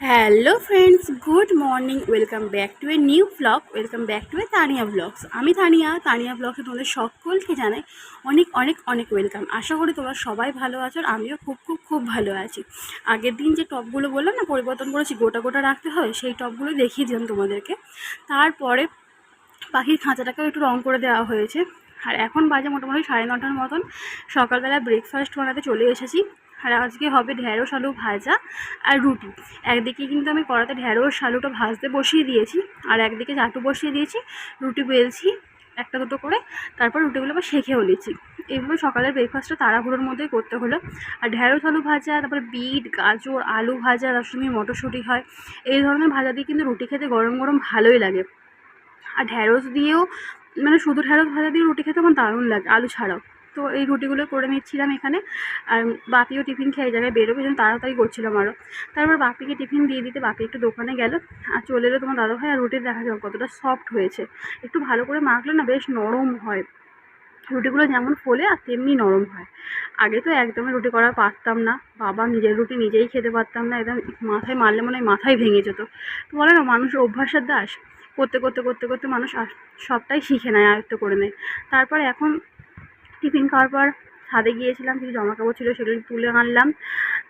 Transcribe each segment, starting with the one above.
Hello friends good morning welcome back to a new blog welcome back to a Tania blogs আমি তানিয়া তানিয়া ব্লগে তোমাদের সকলকে জানাই অনেক অনেক অনেক ওয়েলকাম আশা করি তোমরা সবাই ভালো আছো আর আমিও খুব খুব খুব ভালো আছি। আগের দিন যে টপগুলো বললাম না, পরিবর্তন করেছি, গোটা গোটা রাখতে হয়, সেই টপগুলো দেখিয়ে দিলাম তোমাদেরকে। তারপরে পাখির খাঁচাটাকেও একটু রং করে দেওয়া হয়েছে। আর এখন বাজে মোটামুটি সাড়ে নটার মতন। সকালবেলা ব্রেকফাস্ট বানাতে চলে এসেছি। আর আজকে হবে ঢ্যাঁড়স আলু ভাজা আর রুটি। একদিকে কিন্তু আমি কড়াতে ঢ্যাঁড়স আলুটা ভাজতে বসিয়ে দিয়েছি আর একদিকে চাটু বসিয়ে দিয়েছি, রুটি বেলছি একটা দুটো করে, তারপর রুটিগুলো আবার শেখেও নিচ্ছি। এইভাবে সকালের ব্রেকফাস্টটা তাড়াহুড়োর মধ্যেই করতে হলো। আর ঢ্যাঁড়স আলু ভাজা, তারপরে বিট, গাজর, আলু ভাজা তার সঙ্গে মটরশুঁটি হয়, এই ধরনের ভাজা দিয়ে কিন্তু রুটি খেতে গরম গরম ভালোই লাগে। আর ঢ্যাঁড়স দিয়েও মানে শুধু ঢ্যাঁড়স ভাজা দিয়ে রুটি খেতে আমার দারুণ লাগে, আলু ছাড়াও। তো এই রুটিগুলো করে নিচ্ছিলাম এখানে। আর বাপিও টিফিন খেয়ে জায়গায় বেরোবে জন্য তাড়াতাড়ি করছিলাম আরও তারপর বাপিকে টিফিন দিয়ে দিতে বাপি একটু দোকানে গেল। আর চলে এলো তোমার দাদা ভাই আর রুটির দেখা যাবে কতটা সফট হয়েছে। একটু ভালো করে মাখলে না বেশ নরম হয়। রুটিগুলো যেমন ফোলে আর তেমনি নরম হয়। আগে তো একদমই রুটি করা পারতাম না। বাবা নিজের রুটি নিজেই খেতে পারতাম না। একদম মাথায় মারলে মনে হয় মাথায় ভেঙে যেত। তো বলে না, মানুষ অভ্যাসের দাস। করতে করতে করতে করতে মানুষ সবটাই শিখে নেয়, আয়ত্ত করে নেয়। তারপর এখন টিফিন খাওয়ার পর ছাদে গিয়েছিলাম, কিছু জামা কাপড় ছিল সেগুলো তুলে আনলাম।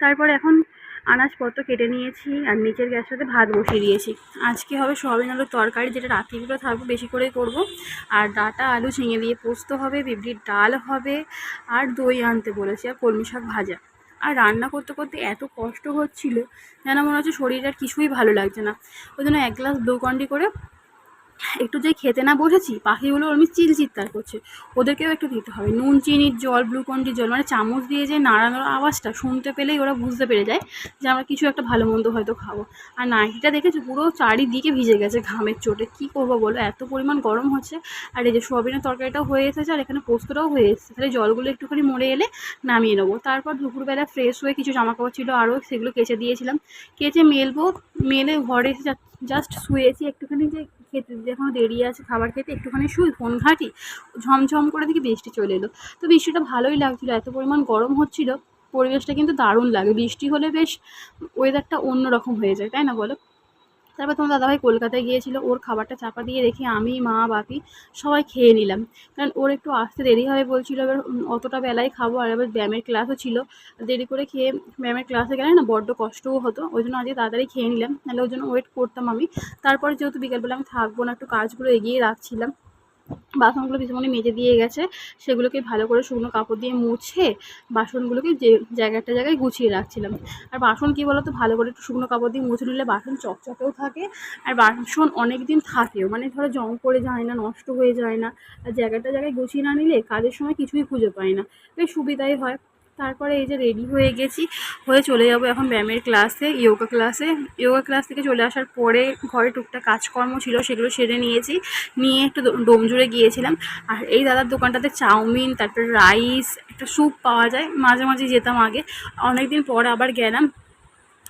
তারপর এখন আনাজপত্র কেটে নিয়েছি আর নিচের গ্যাসটাতে ভাত বসিয়ে দিয়েছি। আজকে হবে সোয়াবিন আলুর তরকারি, যেটা রাত্রিগুলো থাকবে বেশি করে করব। আর ডাটা আলু ঝিঙে দিয়ে পোস্ত হবে বিবরির ডাল হবে, আর দই আনতে বলেছি, আর কলমি শাক ভাজা। আর রান্না করতে করতে এত কষ্ট হচ্ছিল, যেন মনে হচ্ছে শরীর আর কিছুই ভালো লাগছে না। ওই জন্য এক গ্লাস গ্লুকন্ডি করে একটু যে খেতে না বসেছি, পাখিগুলো ওরমি চিল চিৎকার করছে। ওদেরকেও একটু দিতে হবে। নুন চিনির জল গ্লুকন্ডির জল মানে চামচ দিয়ে যে নাড়ানোর আওয়াজটা শুনতে পেলেই ওরা বুঝতে পেরে যায় যে আমরা কিছু একটা ভালো মন্দ হয়তো খাব। আর নাইটিটা দেখেছি? পুরো চারিদিকে ভিজে গেছে ঘামের চোটে। কী করব বলো? এত পরিমাণ গরম হচ্ছে। আর এই যে সোয়াবিনের তরকারিটাও হয়ে এসেছে আর এখানে পোস্তটাও হয়ে এসেছে। তাহলে জলগুলো একটুখানি মরে এলে নামিয়ে নেব। তারপর দুপুরবেলা ফ্রেশ হয়ে কিছু জামা কাপড় ছিল আরও সেগুলো কেচে দিয়েছিলাম। কেচে মেলবো, মেলে ঘরে এসে জাস্ট শুয়েছি। একটুখানি যে খেতে এখনও দেরি আছে খাবার খেতে, একটুখানি শুই, ফোন ঘাঁটি, ঝমঝম করে দেখি বৃষ্টি চলে এলো। তো বৃষ্টিটা ভালোই লাগছিল, এত পরিমাণ গরম হচ্ছিল, পরিবেশটা কিন্তু দারুণ লাগে। বৃষ্টি হলে বেশ ওয়েদারটা অন্যরকম হয়ে যায়, তাই না বলো? তারপর তোমার দাদাভাই কলকাতায় গিয়েছিল, ওর খাবারটা চাপা দিয়ে রেখে আমি, মা, বাপি সবাই খেয়ে নিলাম। কারণ ওর একটু আসতে দেরি হবে বলছিল, এবার অতটা বেলায় খাব আর এবার ব্যায়ামের ক্লাসও ছিল। দেরি করে খেয়ে ব্যায়ামের ক্লাসে গেলে না বড্ড কষ্টও হতো, ওই জন্য আজকে তাড়াতাড়ি খেয়ে নিলাম। নাহলে ওই জন্য ওয়েট করতাম আমি। তারপরে যেহেতু বিকালবেলা আমি থাকব না, একটু কাজগুলো এগিয়ে রাখছিলাম। বাসনগুলো পিছনে মেজে দিয়ে গেছে, সেগুলোকে ভালো করে শুকনো কাপড় দিয়ে মুছে বাসনগুলোকে যে জায়গাটা জায়গায় গুছিয়ে রাখছিলাম। আর বাসন কী বলতো? ভালো করে একটু শুকনো কাপড় দিয়ে মুছে নিলে বাসন চকচকেও থাকে আর বাসন অনেক দিন থাকেও। মানে ধরো জং পড়ে যায় না, নষ্ট হয়ে যায় না, আর জায়গাটা জায়গায় গুছিয়ে না নিলে কাজের সময় কিছুই খুঁজে পায় না। বেশ সুবিধাই হয়। তারপরে এই যে রেডি হয়ে গেছি। হয়ে চলে যাব এখন ব্যায়ামের ক্লাসে ইয়োগা ক্লাসে ইয়োগা ক্লাস থেকে চলে আসার পরে ঘরে টুকটাক কাজকর্ম ছিল, সেগুলো সেরে নিয়েছি। নিয়ে একটু ডোমজুড়ে গিয়েছিলাম। আর এই দাদার দোকানটাতে চাউমিন, তারপরে রাইস একটা স্যুপ পাওয়া যায়। মাঝে মাঝে যেতাম আগে। অনেক দিন পর আবার গেলাম।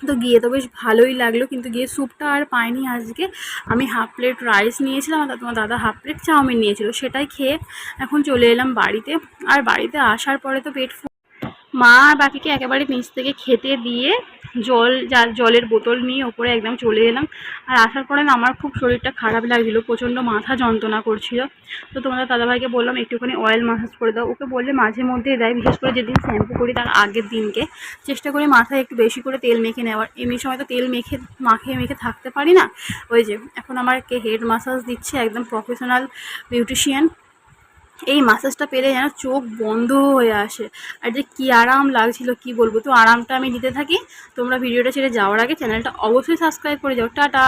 তো গিয়ে তো বেশ ভালোই লাগল, কিন্তু গিয়ে স্যুপটা আর পাইনি আজকে। আমি হাফ প্লেট রাইস নিয়েছিলাম, আর তোমার দাদা হাফ প্লেট চাউমিন নিয়েছিল। সেটাই খেয়ে এখন চলে এলাম বাড়িতে। আর বাড়িতে আসার পরে তো পেট মা আর বাকিকে একেবারে নিচ থেকে খেতে দিয়ে জল যার জলের বোতল নিয়ে ওপরে একদম চলে এলাম। আর আসার পরে না আমার খুব শরীরটা খারাপ লাগছিল, প্রচণ্ড মাথা যন্ত্রণা করছিল। তো তোমাদের দাদাভাইকে বললাম, একটুখানি অয়েল মাসাজ করে দাও। ওকে বললে মাঝে মধ্যে দেয়, বিশেষ করে যেদিন শ্যাম্পু করি তার আগের দিনকে। চেষ্টা করি মাথায় একটু বেশি করে তেল মেখে নেওয়ার। এমনি সময় তো তেল মেখে মাখে মেখে থাকতে পারি না। ওই যে, এখন আমাকে হেড মাসাজ দিচ্ছে একদম প্রফেশনাল বিউটিশিয়ান এই মাসাজটা পেলে যেন চোখ বন্ধ হয়ে আসে। আর যে কী আরাম লাগছিল, কি বলব? তো আরামটা আমি দিতে থাকি। তোমরা ভিডিওটা ছেড়ে যাওয়ার আগে চ্যানেলটা অবশ্যই সাবস্ক্রাইব করে যাও। টাটা!